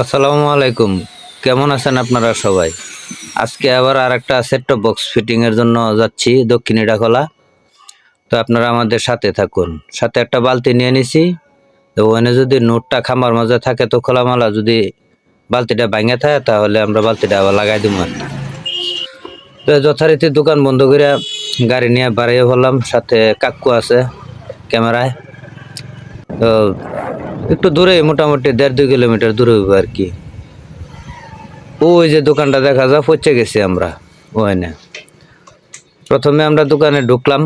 আসসালামু আলাইকুম। কেমন আছেন আপনারা সবাই? আজকে আবার আর একটা সেট বক্স ফিটিং এর জন্য যাচ্ছি দক্ষিণ ডাকলা। তো আপনারা আমাদের সাথে থাকুন। সাথে একটা বালতি নিয়ে নিছি। তো ওখানে যদি নোটটা খামার মাঝে থাকে তো খোলামালা যদি বালতিটা ভাঙে থাকে তাহলে আমরা বালতিটা আবার লাগাই দিব। তো যথারীতি দোকান বন্ধ করে গাড়ি নিয়ে বাড়িয়ে বললাম সাথে কাকু আছে ক্যামেরায়। তো একটু দূরে, মোটামুটি দেড় দুই কিলোমিটার দূরে হইব আর কি। ওই যে দোকানটা দেখা যায় পচে গেছি আমরা ওই না প্রথমে আমরা দোকানে ঢুকলাম।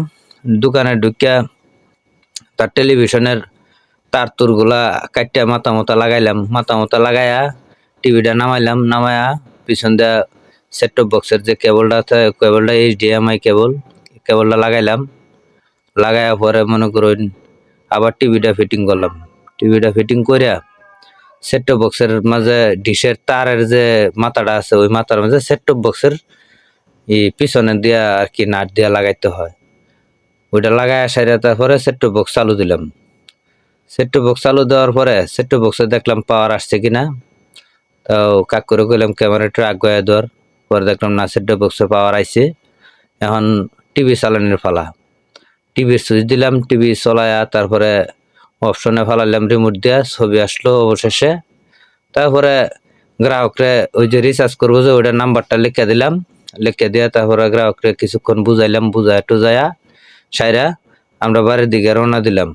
দোকানে ঢুকিয়া তার টেলিভিশনের তার তুরগুলা কাটিয়া মাথা মতো লাগাইলাম। মাথা মতো লাগাইয়া টিভিটা নামাইলাম নামায়া পিছন দিয়া সেট টপ বক্সের যে কেবলটা আছে কেবলটা এইচ এইচডিএমআই কেবল কেবলটা লাগাইলাম। লাগাইয়া পরে মনে করুন আবার টিভিটা ফিটিং করলাম। টিভিটা ফিটিং করিয়া সেট বক্সের মাঝে ডিশের তারের যে মাথাটা আছে, ওই মাথার মাঝে সেট বক্সের এই পিছনে দিয়া আর কি নাট দিয়া লাগাইতে হয়। ওইটা লাগাই সাইডে তারপরে সেট বক্স চালু দিলাম। সেট বক্স চালু দেওয়ার পরে সেট বক্সে দেখলাম পাওয়ার আসছে কিনা, তাও কাক করে কইলাম ক্যামেরাটা আগুয়া দেওয়ার পরে দেখলাম না সেট বক্সে পাওয়ার আইছে। এখন টিভি চালানোর ফালা টিভির সুইচ দিলাম টিভি চলায়া তারপরে অপশনে ফালাইলাম রিমোট দিয়া ছবি আসলো অবশেষে। তারপরে গ্রাহকরে ওই যে রিচার্জ করব যে ওইটার নাম্বারটা লিখে দিলাম। লিখে দিয়া তারপরে গ্রাহকরে কিছুক্ষণ বুঝাইলাম, বুঝায় টুজায়া সাইরা আমরা বাড়ির দিকে রওনা দিলাম।